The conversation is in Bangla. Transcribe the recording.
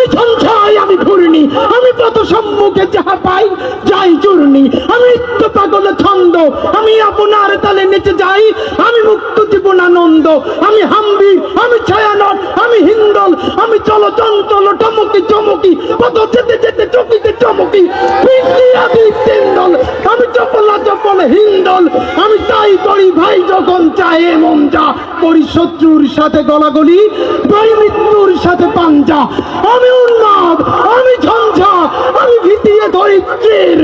আমি সঞ্চয় আমি ঘূর্ণি, আমি পথ সম্মুখে যাহা পাই, যাই চূর্ণি। আমি নিত্য পাগল ছন্দ, আমি আপনার তালে নেচে যাই, আমি মুক্ত জীবন আনন্দ আমি হাম্বি আমি ছায়ানট, আমি হিন্দল, আমি চল চঞ্চল টমকি চমকি কত যেতে যেতে চকিতে চমকি। পিন্ডিয়া বিন্দল আমি চপলা চপল হিন্দল, আমি তাই করি ভাই যখন মন যা করি শত্রুর সাথে গলাগলি মৃত্যুর সাথে পাঞ্জা। আমি উন্মাদ আমি ঝঞ্ঝা আমি ভিতিয়ে ধরিত্রীর।